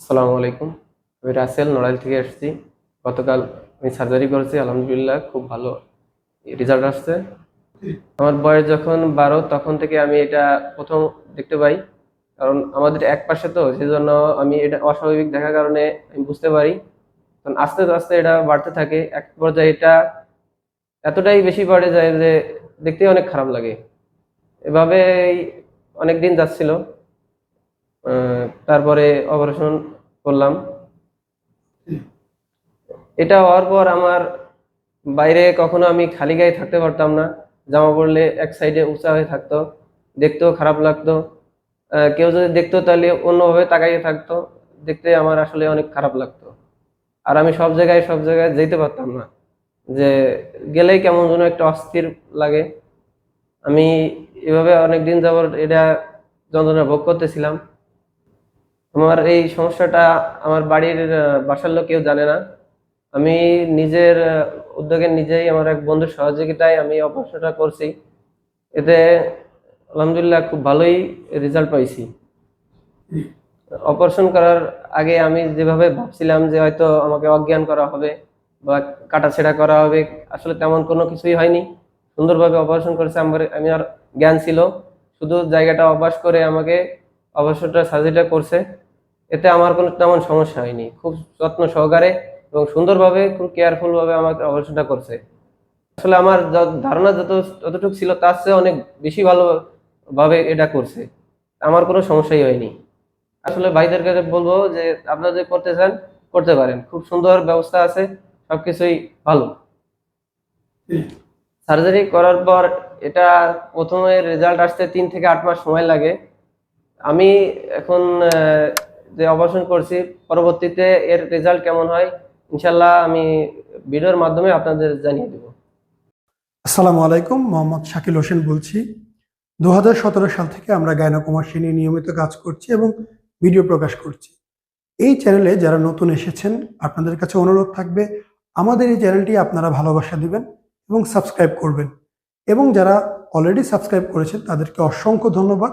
আসসালামু আলাইকুম। আমি রাসেল, নড়াইল থেকে এসেছি। গতকাল আমি সার্জারি করেছি, আলহামদুলিল্লাহ খুব ভালো রেজাল্ট আসছে। আমার বয়স যখন বারো, তখন থেকে আমি এটা প্রথম দেখতে পাই। কারণ আমাদের এক পাশে তো, সেজন্য আমি এটা অস্বাভাবিক দেখার কারণে আমি বুঝতে পারি। কারণ আস্তে আস্তে এটা বাড়তে থাকে। এক পর্যায়ে এটা এতটাই বেশি বাড়ে যায় যে দেখতে অনেক খারাপ লাগে। এভাবে অনেক দিন যাচ্ছিল। তারপরে অপারেশন করলাম। এটা হওয়ার পর আমার বাইরে কখনো আমি খালি গায়ে থাকতে পারতাম না। জামা পরলে এক সাইডে উঁচা হয়ে থাকতো, দেখতেও খারাপ লাগতো। কেউ যদি দেখতো তাহলে অন্যভাবে তাকাইয়ে থাকতো, দেখতে আমার আসলে অনেক খারাপ লাগতো। আর আমি সব জায়গায় সব জায়গায় যেতে পারতাম না, যে গেলেই কেমন যেন একটা অস্থির লাগে। আমি এভাবে অনেক দিন যাবত এটা যন্ত্রণা ভোগ করতেছিলাম। আমার এই সমস্যাটা আমার বাড়ির বাসার লোক কেউ জানে না। আমি নিজের উদ্যোগে নিজেই আমার এক বন্ধুর সহযোগিতায় আমি অপারেশনটা করছি। এতে আলহামদুলিল্লাহ খুব ভালোই রেজাল্ট পাইছি। অপারেশন করার আগে আমি যেভাবে ভাবছিলাম যে হয়তো আমাকে অজ্ঞান করা হবে বা কাটাছেড়া করা হবে, আসলে তেমন কোনো কিছুই হয়নি। সুন্দরভাবে অপারেশন করেছে, আমার, আমি আর জ্ঞান ছিল। শুধু জায়গাটা অভ্যাস করে আমাকে অপারেশনটা সার্জারিটা করছে, এতে আমার কোনো তেমন সমস্যা হয়নি। খুব যত্ন সহকারে এবং সুন্দরভাবে, খুব কেয়ারফুলভাবে আমাকে অপারেশনটা করছে। আসলে আমার ধারণা যত, যতটুকু ছিল তার চেয়ে অনেক বেশি ভালোভাবে এটা করছে। আমার কোনো সমস্যাই হয়নি। আসলে ভাইদের কাছে বলব যে, আপনারা যদি করতে চান, করতে পারেন। খুব সুন্দর ব্যবস্থা আছে, সবকিছুই ভালো। সার্জারি করার পর এটা প্রথমে রেজাল্ট আসতে তিন থেকে আট মাস সময় লাগে। আমি এখন যে অপারেশন করছি, পরবর্তীতে এর রেজাল্ট কেমন হয় ইনশাল্লাহ আমি ভিডিওর মাধ্যমে আপনাদের জানিয়ে দেবো। আসসালামু আলাইকুম, মোহাম্মদ শাকিল হোসেন বলছি। দু হাজার সতেরো সাল থেকে আমরা গায়নাকুমারসী নিয়ে নিয়মিত কাজ করছি এবং ভিডিও প্রকাশ করছি। এই চ্যানেলে যারা নতুন এসেছেন, আপনাদের কাছে অনুরোধ থাকবে, আমাদের এই চ্যানেলটি আপনারা ভালোবাসা দিবেন এবং সাবস্ক্রাইব করবেন। এবং যারা অলরেডি সাবস্ক্রাইব করেছেন, তাদেরকে অসংখ্য ধন্যবাদ।